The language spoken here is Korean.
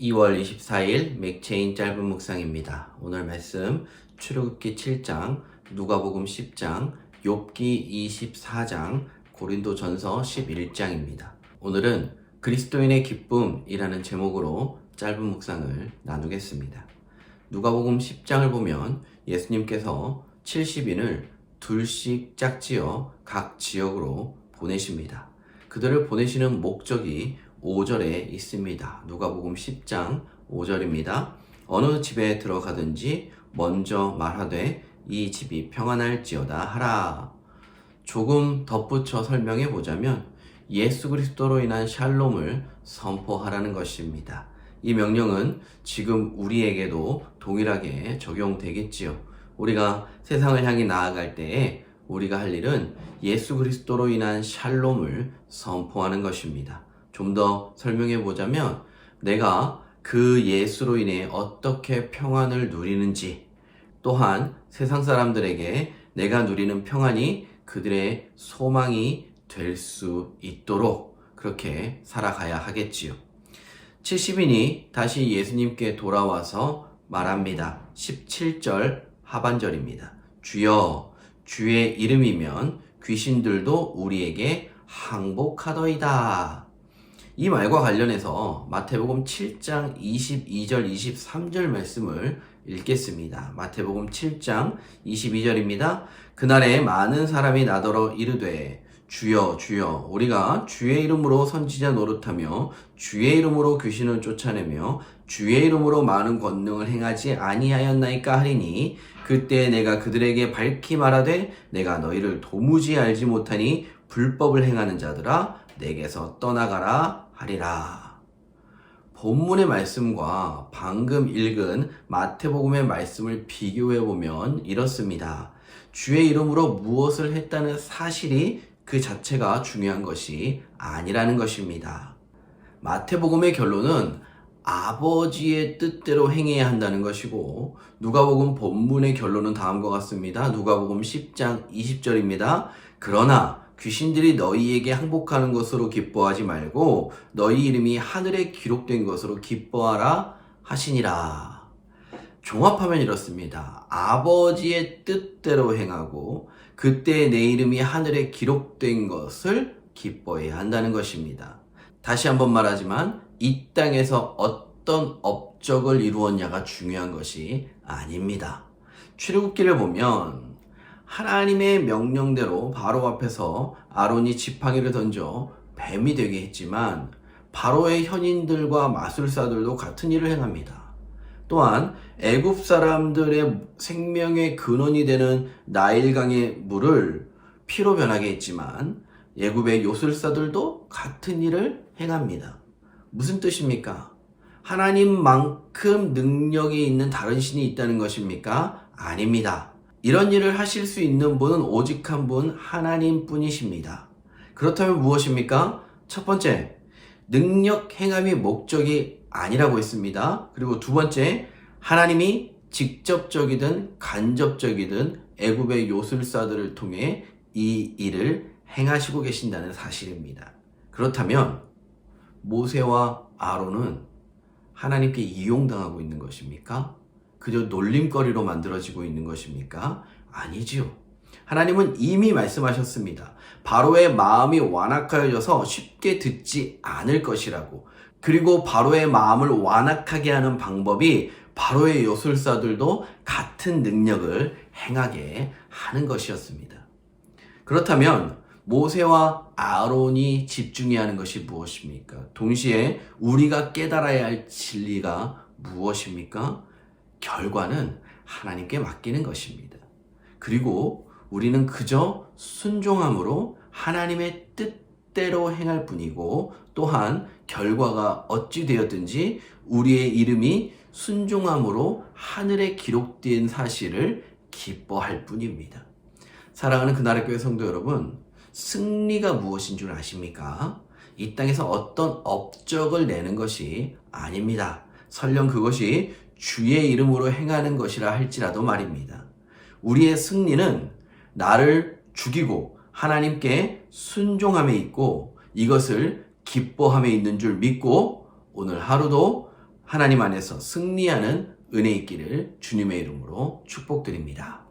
2월 24일 맥체인 짧은 묵상입니다. 오늘 말씀 출애굽기 7장, 누가복음 10장, 욥기 24장, 고린도전서 11장입니다. 오늘은 그리스도인의 기쁨이라는 제목으로 짧은 묵상을 나누겠습니다. 누가복음 10장을 보면 예수님께서 70인을 둘씩 짝지어 각 지역으로 보내십니다. 그들을 보내시는 목적이 5절에 있습니다. 누가복음 10장 5절입니다. 어느 집에 들어가든지 먼저 말하되 이 집이 평안할지어다 하라. 조금 덧붙여 설명해 보자면 예수 그리스도로 인한 샬롬을 선포하라는 것입니다. 이 명령은 지금 우리에게도 동일하게 적용되겠지요. 우리가 세상을 향해 나아갈 때에 우리가 할 일은 예수 그리스도로 인한 샬롬을 선포하는 것입니다. 좀 더 설명해 보자면 내가 그 예수로 인해 어떻게 평안을 누리는지 또한 세상 사람들에게 내가 누리는 평안이 그들의 소망이 될 수 있도록 그렇게 살아가야 하겠지요. 70인이 다시 예수님께 돌아와서 말합니다. 17절 하반절입니다. 주여, 주의 이름이면 귀신들도 우리에게 항복하더이다. 이 말과 관련해서 마태복음 7장 22절 23절 말씀을 읽겠습니다. 마태복음 7장 22절입니다. 그날에 많은 사람이 나더러 이르되 주여 주여 우리가 주의 이름으로 선지자 노릇하며 주의 이름으로 귀신을 쫓아내며 주의 이름으로 많은 권능을 행하지 아니하였나이까 하리니 그때 내가 그들에게 밝히 말하되 내가 너희를 도무지 알지 못하니 불법을 행하는 자들아 내게서 떠나가라 하리라. 본문의 말씀과 방금 읽은 마태복음의 말씀을 비교해 보면 이렇습니다. 주의 이름으로 무엇을 했다는 사실이 그 자체가 중요한 것이 아니라는 것입니다. 마태복음의 결론은 아버지의 뜻대로 행해야 한다는 것이고 누가복음 본문의 결론은 다음과 같습니다. 누가복음 10장 20절입니다. 그러나 귀신들이 너희에게 항복하는 것으로 기뻐하지 말고 너희 이름이 하늘에 기록된 것으로 기뻐하라 하시니라. 종합하면 이렇습니다. 아버지의 뜻대로 행하고 그때 내 이름이 하늘에 기록된 것을 기뻐해야 한다는 것입니다. 다시 한번 말하지만 이 땅에서 어떤 업적을 이루었냐가 중요한 것이 아닙니다. 출애굽기를 보면 하나님의 명령대로 바로 앞에서 아론이 지팡이를 던져 뱀이 되게 했지만 바로의 현인들과 마술사들도 같은 일을 행합니다. 또한 애굽 사람들의 생명의 근원이 되는 나일강의 물을 피로 변하게 했지만 애굽의 요술사들도 같은 일을 행합니다. 무슨 뜻입니까? 하나님만큼 능력이 있는 다른 신이 있다는 것입니까? 아닙니다. 이런 일을 하실 수 있는 분은 오직 한 분 하나님 뿐이십니다. 그렇다면 무엇입니까? 첫 번째, 능력 행함이 목적이 아니라고 했습니다. 그리고 두 번째, 하나님이 직접적이든 간접적이든 애굽의 요술사들을 통해 이 일을 행하시고 계신다는 사실입니다. 그렇다면 모세와 아론은 하나님께 이용당하고 있는 것입니까? 그저 놀림거리로 만들어지고 있는 것입니까? 아니지요. 하나님은 이미 말씀하셨습니다. 바로의 마음이 완악하여져서 쉽게 듣지 않을 것이라고. 그리고 바로의 마음을 완악하게 하는 방법이 바로의 요술사들도 같은 능력을 행하게 하는 것이었습니다. 그렇다면 모세와 아론이 집중해야 하는 것이 무엇입니까? 동시에 우리가 깨달아야 할 진리가 무엇입니까? 결과는 하나님께 맡기는 것입니다. 그리고 우리는 그저 순종함으로 하나님의 뜻대로 행할 뿐이고 또한 결과가 어찌 되었든지 우리의 이름이 순종함으로 하늘에 기록된 사실을 기뻐할 뿐입니다. 사랑하는 그날의 교회 성도 여러분, 승리가 무엇인 줄 아십니까? 이 땅에서 어떤 업적을 내는 것이 아닙니다. 설령 그것이 주의 이름으로 행하는 것이라 할지라도 말입니다. 우리의 승리는 나를 죽이고 하나님께 순종함에 있고 이것을 기뻐함에 있는 줄 믿고 오늘 하루도 하나님 안에서 승리하는 은혜 있기를 주님의 이름으로 축복드립니다.